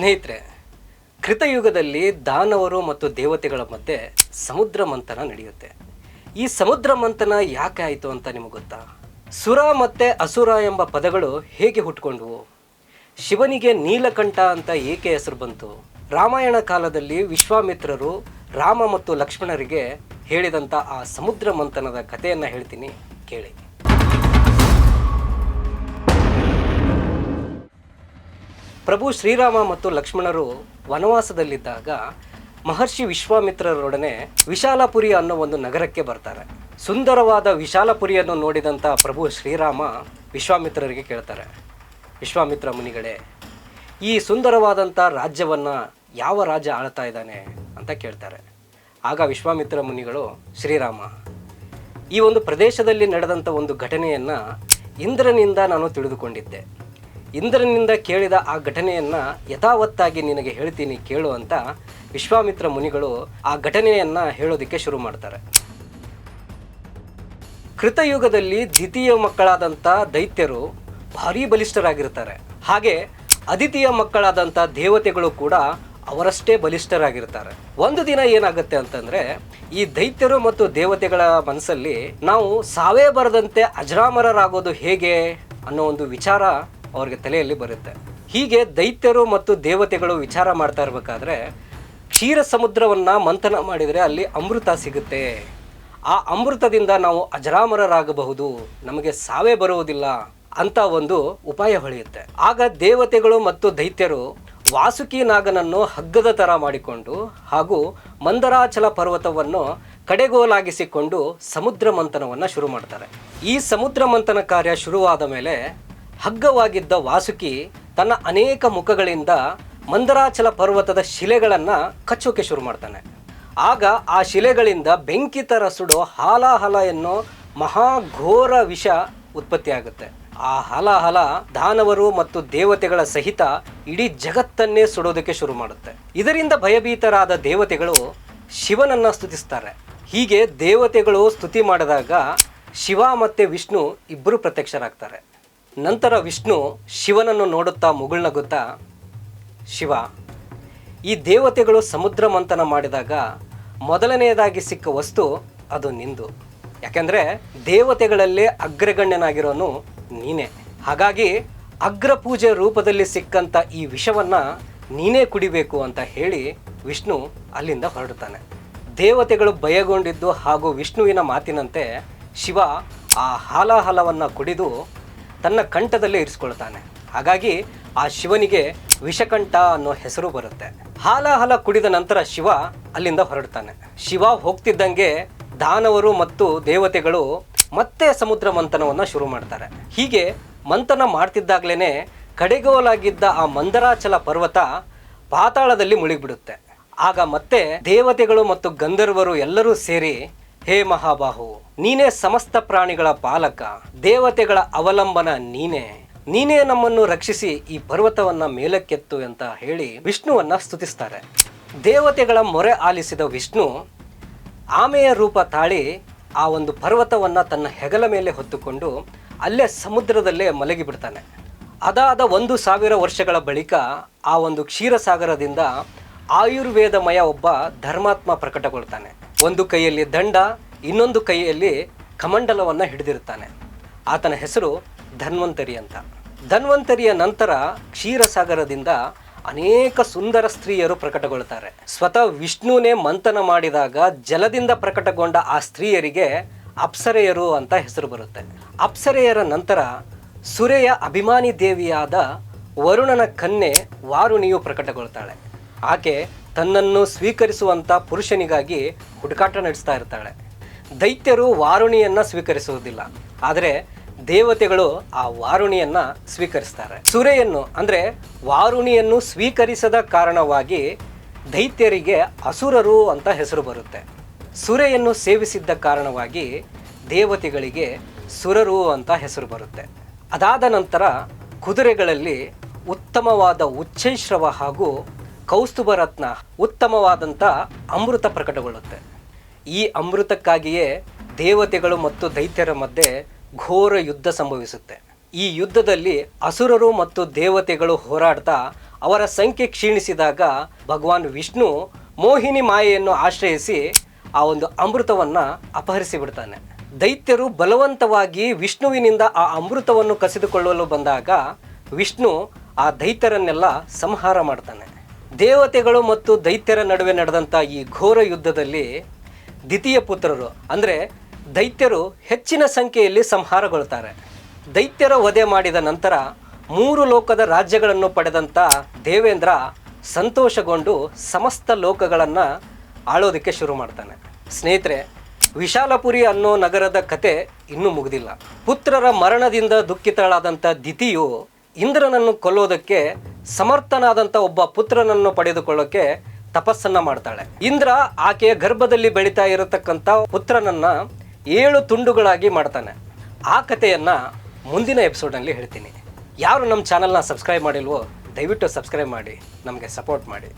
ಸ್ನೇಹಿತರೆ, ಕೃತಯುಗದಲ್ಲಿ ದಾನವರು ಮತ್ತು ದೇವತೆಗಳ ಮಧ್ಯೆ ಸಮುದ್ರ ಮಂಥನ ನಡೆಯುತ್ತೆ. ಈ ಸಮುದ್ರ ಮಂಥನ ಯಾಕೆ ಆಯಿತು ಅಂತ ನಿಮಗೆ ಗೊತ್ತಾ? ಸುರ ಮತ್ತು ಅಸುರ ಎಂಬ ಪದಗಳು ಹೇಗೆ ಹುಟ್ಕೊಂಡ್ವು? ಶಿವನಿಗೆ ನೀಲಕಂಠ ಅಂತ ಏಕೆ ಹೆಸರು ಬಂತು? ರಾಮಾಯಣ ಕಾಲದಲ್ಲಿ ವಿಶ್ವಾಮಿತ್ರರು ರಾಮ ಮತ್ತು ಲಕ್ಷ್ಮಣರಿಗೆ ಹೇಳಿದಂಥ ಆ ಸಮುದ್ರ ಮಂಥನದ ಕಥೆಯನ್ನು ಹೇಳ್ತೀನಿ ಕೇಳಿ. ಪ್ರಭು ಶ್ರೀರಾಮ ಮತ್ತು ಲಕ್ಷ್ಮಣರು ವನವಾಸದಲ್ಲಿದ್ದಾಗ ಮಹರ್ಷಿ ವಿಶ್ವಾಮಿತ್ರರೊಡನೆ ವಿಶಾಲಪುರಿ ಅನ್ನೋ ಒಂದು ನಗರಕ್ಕೆ ಬರ್ತಾರೆ. ಸುಂದರವಾದ ವಿಶಾಲಪುರಿಯನ್ನು ನೋಡಿದಂಥ ಪ್ರಭು ಶ್ರೀರಾಮ ವಿಶ್ವಾಮಿತ್ರರಿಗೆ ಕೇಳ್ತಾರೆ. ವಿಶ್ವಾಮಿತ್ರ ಮುನಿಗಳೇ, ಈ ಸುಂದರವಾದಂಥ ರಾಜ್ಯವನ್ನು ಯಾವ ರಾಜ ಆಳ್ತಾ ಇದ್ದಾನೆ ಅಂತ ಕೇಳ್ತಾರೆ. ಆಗ ವಿಶ್ವಾಮಿತ್ರ ಮುನಿಗಳು, ಶ್ರೀರಾಮ, ಈ ಒಂದು ಪ್ರದೇಶದಲ್ಲಿ ನಡೆದಂಥ ಒಂದು ಘಟನೆಯನ್ನು ಇಂದ್ರನಿಂದ ನಾನು ತಿಳಿದುಕೊಂಡಿದ್ದೆ. ಇಂದ್ರನಿಂದ ಕೇಳಿದ ಆ ಘಟನೆಯನ್ನು ಯಥಾವತ್ತಾಗಿ ನಿನಗೆ ಹೇಳ್ತೀನಿ ಕೇಳು ಅಂತ ವಿಶ್ವಾಮಿತ್ರ ಮುನಿಗಳು ಆ ಘಟನೆಯನ್ನು ಹೇಳೋದಕ್ಕೆ ಶುರು ಮಾಡ್ತಾರೆ. ಕೃತಯುಗದಲ್ಲಿ ದ್ವಿತೀಯ ಮಕ್ಕಳಾದಂಥ ದೈತ್ಯರು ಭಾರೀ ಬಲಿಷ್ಠರಾಗಿರ್ತಾರೆ. ಹಾಗೆ ಅದಿತೀಯ ಮಕ್ಕಳಾದಂಥ ದೇವತೆಗಳು ಕೂಡ ಅವರಷ್ಟೇ ಬಲಿಷ್ಠರಾಗಿರ್ತಾರೆ. ಒಂದು ದಿನ ಏನಾಗುತ್ತೆ ಅಂತಂದ್ರೆ ಈ ದೈತ್ಯರು ಮತ್ತು ದೇವತೆಗಳ ಮನಸ್ಸಲ್ಲಿ ನಾವು ಸಾವೇ ಬರದಂತೆ ಅಜರಾಮರರಾಗೋದು ಹೇಗೆ ಅನ್ನೋ ಒಂದು ವಿಚಾರ ಅವ್ರಿಗೆ ತಲೆಯಲ್ಲಿ ಬರುತ್ತೆ. ಹೀಗೆ ದೈತ್ಯರು ಮತ್ತು ದೇವತೆಗಳು ವಿಚಾರ ಮಾಡ್ತಾ ಇರಬೇಕಾದ್ರೆ ಕ್ಷೀರ ಸಮುದ್ರವನ್ನ ಮಂಥನ ಮಾಡಿದರೆ ಅಲ್ಲಿ ಅಮೃತ ಸಿಗುತ್ತೆ. ಆ ಅಮೃತದಿಂದ ನಾವು ಅಜರಾಮರರಾಗಬಹುದು. ನಮಗೆ ಸಾವೇ ಬರುವುದಿಲ್ಲ ಅಂತ ಒಂದು ಉಪಾಯ ಹೊಳೆಯುತ್ತೆ. ಆಗ ದೇವತೆಗಳು ಮತ್ತು ದೈತ್ಯರು ವಾಸುಕಿ ನಾಗನನ್ನು ಹಗ್ಗದ ತರ ಮಾಡಿಕೊಂಡು ಹಾಗೂ ಮಂದರಾಚಲ ಪರ್ವತವನ್ನು ಕಡೆಗೋಲಾಗಿಸಿಕೊಂಡು ಸಮುದ್ರ ಮಂಥನವನ್ನು ಶುರು ಮಾಡ್ತಾರೆ. ಈ ಸಮುದ್ರ ಮಂಥನ ಕಾರ್ಯ ಶುರುವಾದ ಮೇಲೆ ಹಗ್ಗವಾಗಿದ್ದ ವಾಸುಕಿ ತನ್ನ ಅನೇಕ ಮುಖಗಳಿಂದ ಮಂದರಾಚಲ ಪರ್ವತದ ಶಿಲೆಗಳನ್ನು ಕಚ್ಚೋಕೆ ಶುರು ಮಾಡ್ತಾನೆ. ಆಗ ಆ ಶಿಲೆಗಳಿಂದ ಬೆಂಕಿ ಥರ ಸುಡೋ ಹಾಲಾಹಲ ಎನ್ನೋ ಮಹಾಘೋರ ವಿಷ ಉತ್ಪತ್ತಿಯಾಗುತ್ತೆ ಆ ಹಲಾಹಲ ದಾನವರು ಮತ್ತು ದೇವತೆಗಳ ಸಹಿತ ಇಡೀ ಜಗತ್ತನ್ನೇ ಸುಡೋದಕ್ಕೆ ಶುರು ಮಾಡುತ್ತೆ. ಇದರಿಂದ ಭಯಭೀತರಾದ ದೇವತೆಗಳು ಶಿವನನ್ನ ಸ್ತುತಿಸ್ತಾರೆ. ಹೀಗೆ ದೇವತೆಗಳು ಸ್ತುತಿ ಮಾಡಿದಾಗ ಶಿವ ಮತ್ತು ವಿಷ್ಣು ಇಬ್ಬರು ಪ್ರತ್ಯಕ್ಷರಾಗ್ತಾರೆ. ನಂತರ ವಿಷ್ಣು ಶಿವನನ್ನು ನೋಡುತ್ತಾ ಮುಗುಳ್ನಗುತ್ತಾ ಶಿವ, ಈ ದೇವತೆಗಳು ಸಮುದ್ರ ಮಂಥನ ಮಾಡಿದಾಗ ಮೊದಲನೆಯದಾಗಿ ಸಿಕ್ಕ ವಸ್ತು ಅದು ನಿಂದು. ಯಾಕೆಂದರೆ ದೇವತೆಗಳಲ್ಲೇ ಅಗ್ರಗಣ್ಯನಾಗಿರೋನು ನೀನೇ. ಹಾಗಾಗಿ ಅಗ್ರ ಪೂಜೆ ರೂಪದಲ್ಲಿ ಸಿಕ್ಕಂಥ ಈ ವಿಷವನ್ನು ನೀನೇ ಕುಡಿಬೇಕು ಅಂತ ಹೇಳಿ ವಿಷ್ಣು ಅಲ್ಲಿಂದ ಹೊರಡುತ್ತಾನೆ. ದೇವತೆಗಳು ಭಯಗೊಂಡಿದ್ದು ಹಾಗೂ ವಿಷ್ಣುವಿನ ಮಾತಿನಂತೆ ಶಿವ ಆ ಹಾಲಾಹಲವನ್ನು ಕುಡಿದು ತನ್ನ ಕಂಠದಲ್ಲೇ ಇರಿಸ್ಕೊಳ್ತಾನೆ. ಹಾಗಾಗಿ ಆ ಶಿವನಿಗೆ ವಿಷಕಂಠ ಅನ್ನೋ ಹೆಸರು ಬರುತ್ತೆ. ಹಾಲ ಹಾಲ ಕುಡಿದ ನಂತರ ಶಿವ ಅಲ್ಲಿಂದ ಹೊರಡ್ತಾನೆ. ಶಿವ ಹೋಗ್ತಿದ್ದಂಗೆ ದಾನವರು ಮತ್ತು ದೇವತೆಗಳು ಮತ್ತೆ ಸಮುದ್ರ ಮಂಥನವನ್ನು ಶುರು ಮಾಡ್ತಾರೆ. ಹೀಗೆ ಮಂಥನ ಮಾಡ್ತಿದ್ದಾಗ್ಲೇನೆ ಕಡೆಗೋಲಾಗಿದ್ದ ಆ ಮಂದರಾಚಲ ಪರ್ವತ ಪಾತಾಳದಲ್ಲಿ ಮುಳುಗಿಬಿಡುತ್ತೆ. ಆಗ ಮತ್ತೆ ದೇವತೆಗಳು ಮತ್ತು ಗಂಧರ್ವರು ಎಲ್ಲರೂ ಸೇರಿ, ಹೇ ಮಹಾಬಾಹು ನೀನೇ ಸಮಸ್ತ ಪ್ರಾಣಿಗಳ ಪಾಲಕ, ದೇವತೆಗಳ ಅವಲಂಬನ ನೀನೇ. ನೀನೇ ನಮ್ಮನ್ನು ರಕ್ಷಿಸಿ ಈ ಪರ್ವತವನ್ನ ಮೇಲಕ್ಕೆತ್ತು ಅಂತ ಹೇಳಿ ವಿಷ್ಣುವನ್ನ ಸ್ತುತಿಸ್ತಾರೆ. ದೇವತೆಗಳ ಮೊರೆ ಆಲಿಸಿದ ವಿಷ್ಣು ಆಮೆಯ ರೂಪ ತಾಳಿ ಆ ಒಂದು ಪರ್ವತವನ್ನ ತನ್ನ ಹೆಗಲ ಮೇಲೆ ಹೊತ್ತುಕೊಂಡು ಅಲ್ಲೇ ಸಮುದ್ರದಲ್ಲೇ ಮಲಗಿಬಿಡ್ತಾನೆ. ಅದಾದ ಒಂದು ಸಾವಿರ ವರ್ಷಗಳ ಬಳಿಕ ಆ ಒಂದು ಕ್ಷೀರಸಾಗರದಿಂದ ಆಯುರ್ವೇದಮಯ ಒಬ್ಬ ಧರ್ಮಾತ್ಮ ಪ್ರಕಟಗೊಳ್ತಾನೆ. ಒಂದು ಕೈಯಲ್ಲಿ ದಂಡ ಇನ್ನೊಂದು ಕೈಯಲ್ಲಿ ಕಮಂಡಲವನ್ನು ಹಿಡಿದಿರುತ್ತಾನೆ. ಆತನ ಹೆಸರು ಧನ್ವಂತರಿ ಅಂತ. ಧನ್ವಂತರಿಯ ನಂತರ ಕ್ಷೀರಸಾಗರದಿಂದ ಅನೇಕ ಸುಂದರ ಸ್ತ್ರೀಯರು ಪ್ರಕಟಗೊಳ್ತಾರೆ. ಸ್ವತಃ ವಿಷ್ಣುನೇ ಮಂಥನ ಮಾಡಿದಾಗ ಜಲದಿಂದ ಪ್ರಕಟಗೊಂಡ ಆ ಸ್ತ್ರೀಯರಿಗೆ ಅಪ್ಸರೆಯರು ಅಂತ ಹೆಸರು ಬರುತ್ತೆ. ಅಪ್ಸರೆಯರ ನಂತರ ಸುರೆಯ ಅಭಿಮಾನಿ ದೇವಿಯಾದ ವರುಣನ ಕನ್ನೆ ವಾರುಣಿಯು ಪ್ರಕಟಗೊಳ್ತಾಳೆ. ಆಕೆ ತನ್ನನ್ನು ಸ್ವೀಕರಿಸುವಂಥ ಪುರುಷನಿಗಾಗಿ ಹುಡುಕಾಟ ನಡೆಸ್ತಾ ಇರ್ತಾಳೆ. ದೈತ್ಯರು ವಾರುಣಿಯನ್ನು ಸ್ವೀಕರಿಸುವುದಿಲ್ಲ. ಆದರೆ ದೇವತೆಗಳು ಆ ವಾರುಣಿಯನ್ನು ಸ್ವೀಕರಿಸ್ತಾರೆ. ಸುರೆಯನ್ನು ಅಂದರೆ ವಾರುಣಿಯನ್ನು ಸ್ವೀಕರಿಸದ ಕಾರಣವಾಗಿ ದೈತ್ಯರಿಗೆ ಅಸುರರು ಅಂತ ಹೆಸರು ಬರುತ್ತೆ. ಸುರೆಯನ್ನು ಸೇವಿಸಿದ್ದ ಕಾರಣವಾಗಿ ದೇವತೆಗಳಿಗೆ ಸುರರು ಅಂತ ಹೆಸರು ಬರುತ್ತೆ. ಅದಾದ ನಂತರ ಕುದುರೆಗಳಲ್ಲಿ ಉತ್ತಮವಾದ ಉಚ್ಚೈಶ್ರವ ಹಾಗೂ ಕೌಸ್ತುಭರತ್ನ ಉತ್ತಮವಾದಂಥ ಅಮೃತ ಪ್ರಕಟಗೊಳ್ಳುತ್ತೆ. ಈ ಅಮೃತಕ್ಕಾಗಿಯೇ ದೇವತೆಗಳು ಮತ್ತು ದೈತ್ಯರ ಮಧ್ಯೆ ಘೋರ ಯುದ್ಧ ಸಂಭವಿಸುತ್ತೆ. ಈ ಯುದ್ಧದಲ್ಲಿ ಅಸುರರು ಮತ್ತು ದೇವತೆಗಳು ಹೋರಾಡ್ತಾ ಅವರ ಸಂಖ್ಯೆ ಕ್ಷೀಣಿಸಿದಾಗ ಭಗವಾನ್ ವಿಷ್ಣು ಮೋಹಿನಿ ಮಾಯೆಯನ್ನು ಆಶ್ರಯಿಸಿ ಆ ಒಂದು ಅಮೃತವನ್ನು ಅಪಹರಿಸಿ ಬಿಡ್ತಾನೆ ದೈತ್ಯರು ಬಲವಂತವಾಗಿ ವಿಷ್ಣುವಿನಿಂದ ಆ ಅಮೃತವನ್ನು ಕಸಿದುಕೊಳ್ಳಲು ಬಂದಾಗ ವಿಷ್ಣು ಆ ದೈತ್ಯರನ್ನೆಲ್ಲ ಸಂಹಾರ ಮಾಡ್ತಾನೆ. ದೇವತೆಗಳು ಮತ್ತು ದೈತ್ಯರ ನಡುವೆ ನಡೆದಂಥ ಈ ಘೋರ ಯುದ್ಧದಲ್ಲಿ ದ್ವಿತೀಯ ಪುತ್ರರು ಅಂದರೆ ದೈತ್ಯರು ಹೆಚ್ಚಿನ ಸಂಖ್ಯೆಯಲ್ಲಿ ಸಂಹಾರಗೊಳ್ತಾರೆ ದೈತ್ಯರ ವಧೆ ಮಾಡಿದ ನಂತರ ಮೂರು ಲೋಕದ ರಾಜ್ಯಗಳನ್ನು ಪಡೆದಂಥ ದೇವೇಂದ್ರ ಸಂತೋಷಗೊಂಡು ಸಮಸ್ತ ಲೋಕಗಳನ್ನು ಆಳೋದಕ್ಕೆ ಶುರು ಮಾಡ್ತಾನೆ. ಸ್ನೇಹಿತರೆ, ವಿಶಾಲಪುರಿ ಅನ್ನೋ ನಗರದ ಕತೆ ಇನ್ನೂ ಮುಗಿದಿಲ್ಲ. ಪುತ್ರರ ಮರಣದಿಂದ ದುಃಖಿತಳಾದಂಥ ದಿತಿಯು ಇಂದ್ರನನ್ನು ಕೊಲ್ಲೋದಕ್ಕೆ ಸಮರ್ಥನಾದಂಥ ಒಬ್ಬ ಪುತ್ರನನ್ನು ಪಡೆದುಕೊಳ್ಳೋಕೆ ತಪಸ್ಸನ್ನ ಮಾಡ್ತಾಳೆ. ಇಂದ್ರ ಆಕೆಯ ಗರ್ಭದಲ್ಲಿ ಬೆಳೀತಾ ಇರತಕ್ಕಂಥ ಪುತ್ರನನ್ನ ಏಳು ತುಂಡುಗಳಾಗಿ ಮಾಡ್ತಾನೆ. ಆ ಕಥೆಯನ್ನ ಮುಂದಿನ ಎಪಿಸೋಡ್ನಲ್ಲಿ ಹೇಳ್ತೀನಿ. ಯಾರು ನಮ್ಮ ಚಾನಲ್ನ ಸಬ್ಸ್ಕ್ರೈಬ್ ಮಾಡಿಲ್ವೋ, ದಯವಿಟ್ಟು ಸಬ್ಸ್ಕ್ರೈಬ್ ಮಾಡಿ, ನಮಗೆ ಸಪೋರ್ಟ್ ಮಾಡಿ.